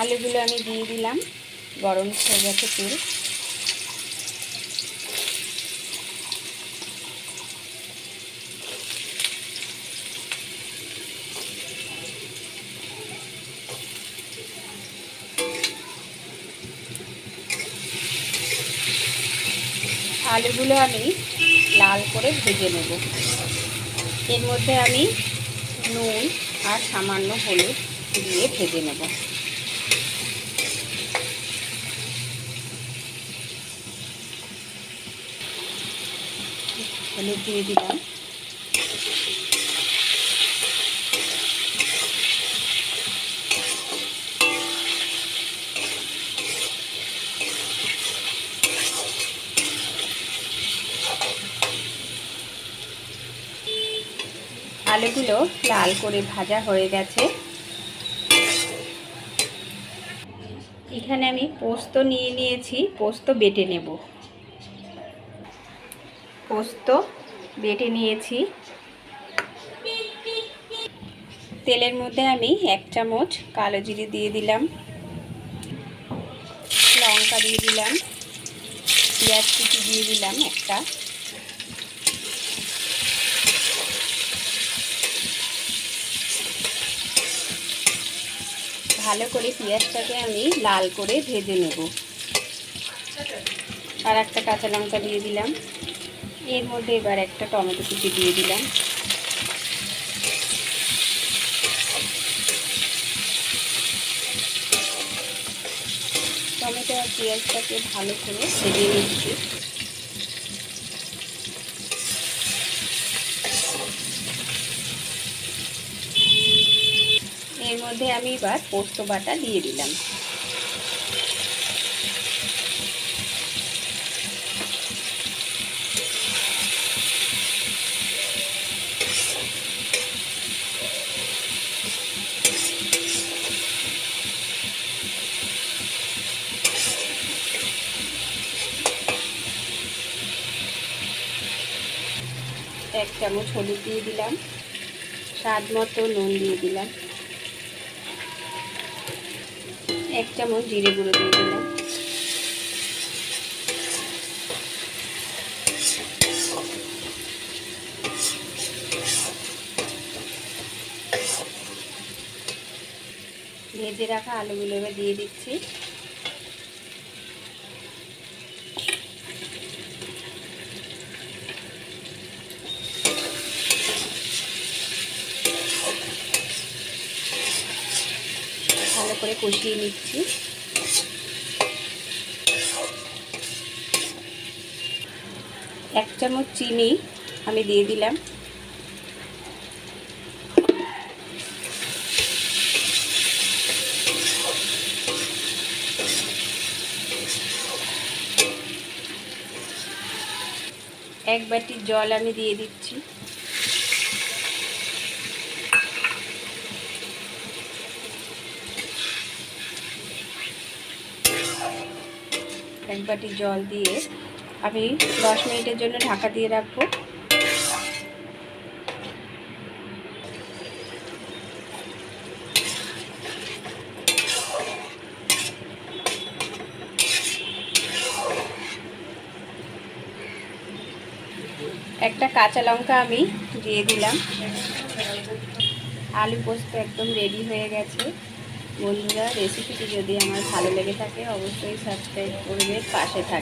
আলুগুলো আমি দিয়ে দিলাম, গরম হয়ে গেছে তেল। আলুগুলো আমি লাল করে ভেজে নেব। এর মধ্যে আমি নুন আর সামান্য হলুদ দিয়ে ভেজে নেব। হলুদ দিয়ে দিলাম। আলুগুলো লাল করে ভাজা হয়ে গেছে। এখানে আমি পোস্ত নিয়ে নিয়েছি, পোস্ত বেটে নেব। পোস্ত, বেটে নিয়েছি। তেলের মধ্যে আমি এক চামচ কালো জিরে দিয়ে দিলাম। লঙ্কা দিয়ে দিলাম। পেঁয়াজ কুচি দিয়ে দিলাম একটা। ভালো করে পেঁয়াজটাকে আমি লাল করে ভেজে নেব। আর একটা কাঁচা লঙ্কা দিয়ে দিলাম। এর মধ্যে এবার একটা টমেটো কুচি দিয়ে দিলাম। টমেটো আর পেঁয়াজটাকে ভালো করে ভেজে নিচ্ছি। এর মধ্যে আমি এবার পোস্ত বাটা দিয়ে দিলাম। এক চামচ হলুদ দিয়ে দিলাম। স্বাদ মতো নুন দিয়ে দিলাম। এক চামচ জিরে গুঁড়ো দিয়ে দিলাম। ভেজে রাখা আলুগুলো এবার দিয়ে দিচ্ছি ভালো করে কষিয়ে নিচ্ছি। এক চামচ চিনি আমি দিয়ে দিলাম। এক বাটি জল আমি দিয়ে দিচ্ছি। এক বাটি জল দিয়ে আমি দশ মিনিটের জন্য ঢাকা দিয়ে রাখব। একটা কাঁচা লঙ্কা আমি দিয়ে দিলাম। আলু পোস্ত একদম রেডি হয়ে গেছে। বন্ধুরা রেসিপিটি যদি আমার ভালো লেগে থাকে অবশ্যই সাবস্ক্রাইব করবে পাশে থাকবে